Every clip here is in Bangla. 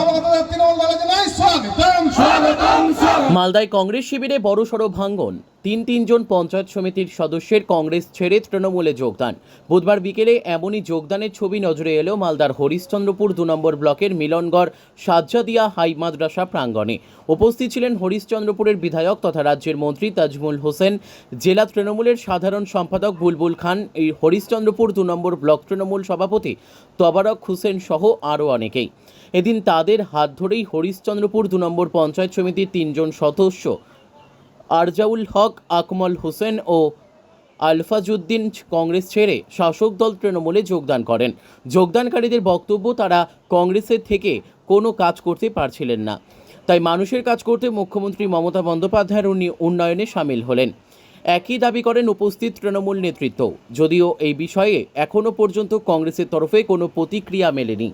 নবাগতদের তৃণমূল স্বাগতম মালদায় কংগ্রেস শিবিরে বড়সড় ভাঙ্গন তিন তিনজন পঞ্চায়েত সমিতির সদস্যের কংগ্রেস ছেড়ে তৃণমূলে যোগদান। বুধবার বিকেলে এমনই যোগদানের ছবি নজরে এলো মালদার হরিশ্চন্দ্রপুর দু নম্বর ব্লকের মিলনগড় সাজ্জাদিয়া হাই মাদ্রাসা প্রাঙ্গণে। উপস্থিত ছিলেন হরিশ্চন্দ্রপুরের বিধায়ক তথা রাজ্যের মন্ত্রী তাজমুল হোসেন, জেলা তৃণমূলের সাধারণ সম্পাদক বুলবুল খান, এই হরিশ্চন্দ্রপুর দু নম্বর ব্লক তৃণমূল সভাপতি তবারক হোসেন সহ আরও অনেকেই। এদিন তাদের হাত ধরেই হরিশ্চন্দ্রপুর দু নম্বর পঞ্চায়েত সমিতির তিনজন সদস্য আরজাউল হক, আকমল হোসেন ও আলফাজুদ্দিন কংগ্রেস ছেড়ে শাসক দল তৃণমূলে যোগদান করেন। যোগদানকারীদের বক্তব্য তারা কংগ্রেসের থেকে কোনো কাজ করতে পারছিলেন না। তাই মানুষের কাজ করতে মুখ্যমন্ত্রী মমতা বন্দ্যোপাধ্যায়ের উনি উন্নয়নে সামিল হলেন। একই দাবি করেন উপস্থিত তৃণমূল নেতৃত্ব যদিও এই বিষয়ে এখনও পর্যন্ত কংগ্রেসের তরফে কোনো প্রতিক্রিয়া মেলেনি।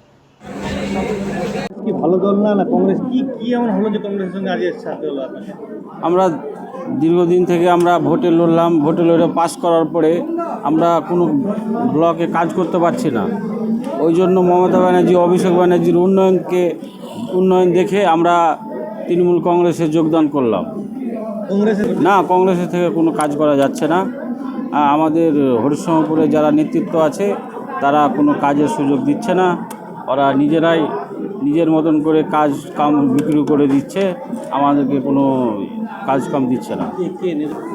কি ভালো দল না? না কংগ্রেস কি কি এমন হলো যে কংগ্রেসের সঙ্গে আজ এর সাথে হলো আমরা দীর্ঘদিন থেকে আমরা ভোটে লড়লাম ভোটে লড়ে পাস করার পরে আমরা কোনো ব্লকে কাজ করতে পারছি না। ওই জন্য মমতা ব্যানার্জি অভিষেক ব্যানার্জির উন্নয়নকে উন্নয়ন দেখে আমরা তৃণমূল কংগ্রেসে যোগদান করলাম। না কংগ্রেসের থেকে কোনো কাজ করা যাচ্ছে না। আমাদের হরিশ্চন্দ্রপুরে যারা নেতৃত্ব আছে তারা কোনো কাজের সুযোগ দিচ্ছে না। ওরা নিজেরাই নিজের মতন করে কাজ কাম বিক্রি করে দিচ্ছে আমাদেরকে কোনো কাজ কাম দিচ্ছে না?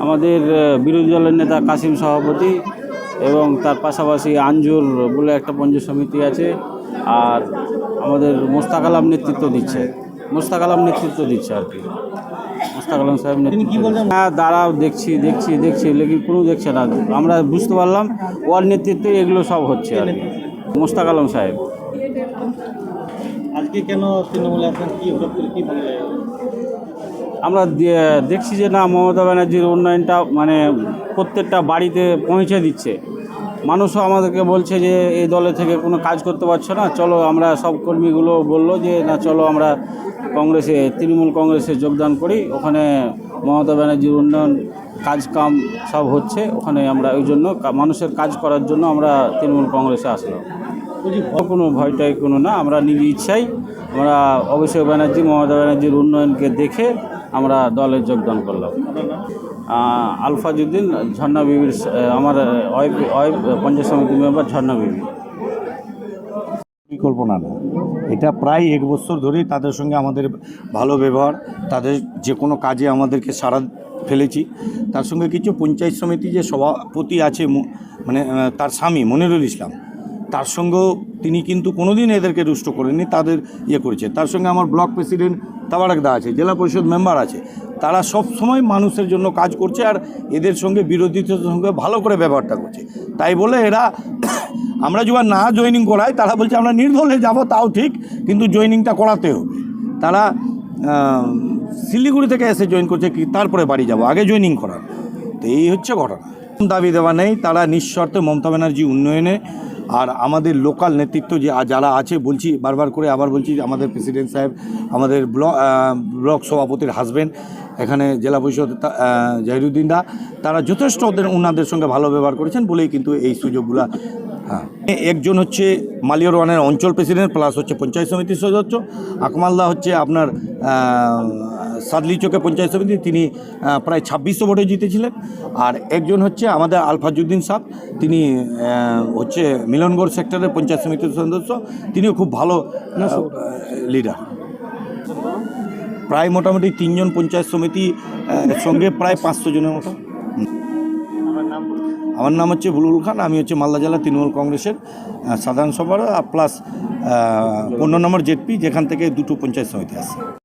আমাদের বিরোধী দলের নেতা কাসিম সভাপতি এবং তার পাশাপাশি আঞ্জুর বলে একটা পঞ্চায়েত সমিতি আছে আর আমাদের মোস্তাক আলম নেতৃত্ব দিচ্ছে। মোস্তাক আলম নেতৃত্ব দিচ্ছে আর কি। মোস্তাক আলম সাহেব নেতৃত্ব। হ্যাঁ দাঁড়াও দেখছি দেখছি দেখছি লেকিন কোনো দেখছে না। আমরা বুঝতে পারলাম ওর নেতৃত্বে এগুলো সব হচ্ছে আর কি। মোস্তাক আলম সাহেব। আজকে কেন তৃণমূলে আসেন কি হঠাৎ করে কি ভালো লাগে আমরা দেখছি যে না, মমতা ব্যানার্জির উন্নয়নটা মানে প্রত্যেকটা বাড়িতে পৌঁছে দিচ্ছে। মানুষও আমাদেরকে বলছে যে, এই দলে থেকে কোনো কাজ করতে পারছ না, চলো আমরা সব কর্মীগুলো বলল যে, না, চলো আমরা কংগ্রেসে, তৃণমূল কংগ্রেসে যোগদান করি। ওখানে মমতা ব্যানার্জির উন্নয়ন কাজ কাম সব হচ্ছে, ওখানে আমরা ওই জন্য মানুষের কাজ করার জন্য আমরা তৃণমূল কংগ্রেসে আসলাম। কোনো ভয় ভয়টাই কোনো না, আমরা নিজ ইচ্ছাই আমরা অভিষেক ব্যানার্জি, মমতা ব্যানার্জির উন্নয়নকে দেখে আমরা দলে যোগদান করলাম। আলফাজুদ্দিন ঝর্ণা বিবির আমার ওয়াইফ ওয়াইফ পঞ্চায়েত সমিতি মেম্বার ঝর্ণা বিবি। পরিকল্পনা না। এটা প্রায় এক বছর ধরেই তাদের সঙ্গে আমাদের ভালো ব্যবহার, তাদের যে কোনো কাজে আমাদেরকে সারা ফেলেছি। তার সঙ্গে কিছু পঞ্চায়েত সমিতি যে সভাপতি আছে মানে তার স্বামী মনিরুল ইসলাম তার সঙ্গেও তিনি কিন্তু কোনোদিন এদেরকে রুষ্ট করেননি, তাদের ইয়ে করেছে। তার সঙ্গে আমার ব্লক প্রেসিডেন্ট তাবারাকদা আছে, জেলা পরিষদ মেম্বার আছে। তারা সব সময় মানুষের জন্য কাজ করছে আর এদের সঙ্গে, বিরোধীদের সঙ্গে ভালো করে ব্যবহারটা করছে। তাই বলে এরা, আমরা যখন না জয়েনিং করাই, তারা বলছে আমরা নির্দলে যাব, তাও ঠিক, কিন্তু জয়েনিংটা করাতে হবে। তারা শিলিগুড়ি থেকে এসে জয়েন করছে কি, তারপরে বাড়ি যাব, আগে জয়েনিং করার। তো এই হচ্ছে ঘটনা। দাবি দেওয়া নেই, তারা নিঃশর্তে মমতা ব্যানার্জি উন্নয়নে আর আমাদের লোকাল নেতৃত্ব যে যারা আছে বলছি বারবার করে আবার বলছি আমাদের প্রেসিডেন্ট সাহেব আমাদের ব্লক ব্লক সভাপতির হাজব্যান্ড এখানে জেলা পরিষদ তা- আহ, জাহিরুদ্দিন দা তারা যথেষ্ট ওদের ওনাদের সঙ্গে ভালো ব্যবহার করেছেন বলেই কিন্তু এই সুযোগগুলা হ্যাঁ একজন হচ্ছে মালিয়র ওয়ানের অঞ্চল প্রেসিডেন্ট প্লাস হচ্ছে পঞ্চায়েত সমিতির সদস্য আকমালদা হচ্ছে আপনার সাদলি চোখে পঞ্চায়েত সমিতি, তিনি প্রায় ছাব্বিশশো ভোটে জিতেছিলেন। আর একজন হচ্ছে আমাদের আলফাজুদ্দিন সাহ তিনি হচ্ছে মিলনগড় সেক্টরের পঞ্চায়েত সমিতির সদস্য। তিনিও খুব ভালো লিডার প্রায় মোটামুটি তিনজন পঞ্চায়েত সমিতি সঙ্গে প্রায় পাঁচশো জনের মতো। আমার নাম হচ্ছে বুলুল খান, আমি হচ্ছে মালদা জেলা তৃণমূল কংগ্রেসের সাধারণ সভা প্লাস পনেরো নম্বর জেডপি যেখান থেকে দুটো পঞ্চায়েত সমিতি আছে।